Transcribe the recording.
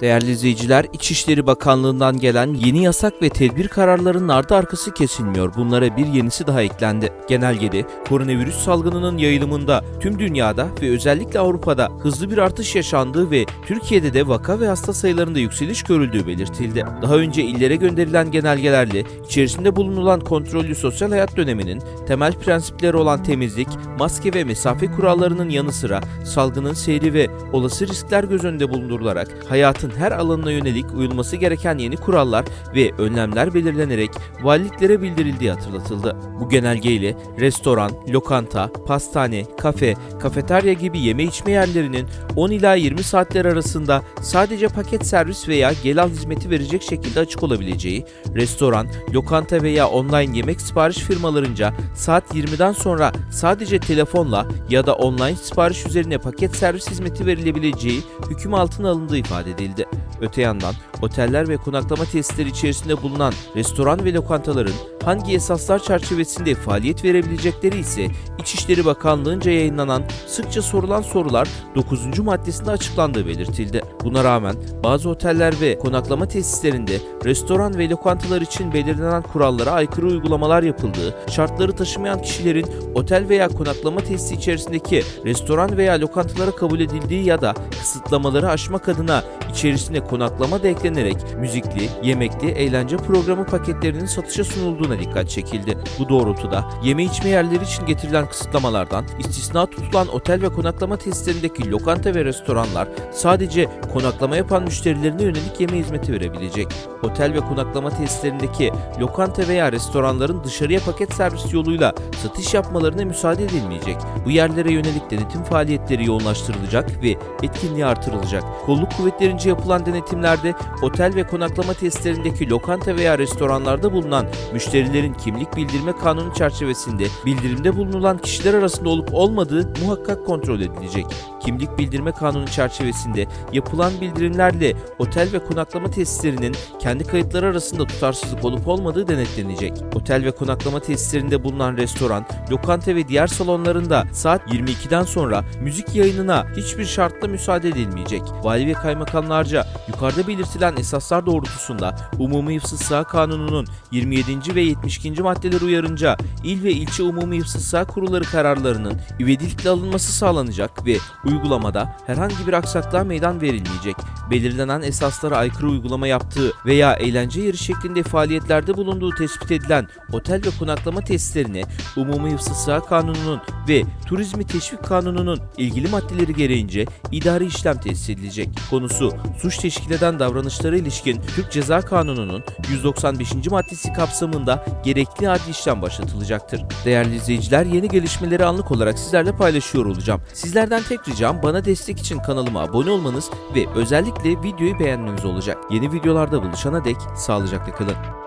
Değerli izleyiciler, İçişleri Bakanlığı'ndan gelen yeni yasak ve tedbir kararlarının ardı arkası kesilmiyor. Bunlara bir yenisi daha eklendi. Genelgede koronavirüs salgınının yayılımında tüm dünyada ve özellikle Avrupa'da hızlı bir artış yaşandığı ve Türkiye'de de vaka ve hasta sayılarında yükseliş görüldüğü belirtildi. Daha önce illere gönderilen genelgelerle içerisinde bulunulan kontrollü sosyal hayat döneminin temel prensipleri olan temizlik, maske ve mesafe kurallarının yanı sıra salgının seyri ve olası riskler göz önünde bulundurularak hayatın her alanına yönelik uyulması gereken yeni kurallar ve önlemler belirlenerek valiliklere bildirildiği hatırlatıldı. Bu genelgeyle restoran, lokanta, pastane, kafe, kafeterya gibi yeme içme yerlerinin 10 ila 20 saatler arasında sadece paket servis veya gel al hizmeti verecek şekilde açık olabileceği, restoran, lokanta veya online yemek sipariş firmalarınca saat 20'den sonra sadece telefonla ya da online sipariş üzerine paket servis hizmeti verilebileceği hüküm altına alındığı ifade edildi. David. Öte yandan oteller ve konaklama tesisleri içerisinde bulunan restoran ve lokantaların hangi esaslar çerçevesinde faaliyet verebilecekleri ise İçişleri Bakanlığı'nca yayınlanan sıkça sorulan sorular 9. maddesinde açıklandığı belirtildi. Buna rağmen bazı oteller ve konaklama tesislerinde restoran ve lokantalar için belirlenen kurallara aykırı uygulamalar yapıldığı, şartları taşımayan kişilerin otel veya konaklama tesisi içerisindeki restoran veya lokantalara kabul edildiği ya da kısıtlamaları aşmak adına içerisine konaklama da eklenerek müzikli, yemekli, eğlence programı paketlerinin satışa sunulduğuna dikkat çekildi. Bu doğrultuda yeme içme yerleri için getirilen kısıtlamalardan istisna tutulan otel ve konaklama tesislerindeki lokanta ve restoranlar sadece konaklama yapan müşterilerine yönelik yeme hizmeti verebilecek. Otel ve konaklama tesislerindeki lokanta veya restoranların dışarıya paket servis yoluyla satış yapmalarına müsaade edilmeyecek. Bu yerlere yönelik denetim faaliyetleri yoğunlaştırılacak ve etkinliği artırılacak. Kolluk kuvvetlerince yapılan denetimlerde otel ve konaklama tesislerindeki lokanta veya restoranlarda bulunan müşterilerin kimlik bildirme kanunu çerçevesinde bildirimde bulunulan kişiler arasında olup olmadığı muhakkak kontrol edilecek. Kimlik bildirme kanunu çerçevesinde yapılan bildirimlerle otel ve konaklama tesislerinin kendi kayıtları arasında tutarsızlık olup olmadığı denetlenecek. Otel ve konaklama tesislerinde bulunan restoran, lokanta ve diğer salonlarında saat 22'den sonra müzik yayınına hiçbir şartla müsaade edilmeyecek. Vali ve kaymakamlarca yukarıda belirtilen esaslar doğrultusunda Umumi Hıfzı Sıha Kanunu'nun 27. ve 72. maddeleri uyarınca il ve ilçe umumi hıfzı sıha kurulları kararlarının ivedilikle alınması sağlanacak ve uygulamada herhangi bir aksaklığa meydan verilmeyecek. Belirlenen esaslara aykırı uygulama yaptığı veya eğlence yeri şeklinde faaliyetlerde bulunduğu tespit edilen otel ve konaklama tesislerine Umumi Hıfzı Sıha Kanunu'nun ve Turizmi Teşvik Kanunu'nun ilgili maddeleri gereğince idari işlem tesis edilecek. Konusu suç teşkil eden davranışlara ilişkin Türk Ceza Kanunu'nun 195. maddesi kapsamında gerekli adli işlem başlatılacaktır. Değerli izleyiciler yeni gelişmeleri anlık olarak sizlerle paylaşıyor olacağım. Sizlerden tek ricam bana destek için kanalıma abone olmanız ve özellikle videoyu beğenmeniz olacak. Yeni videolarda buluşana dek sağlıcakla kalın.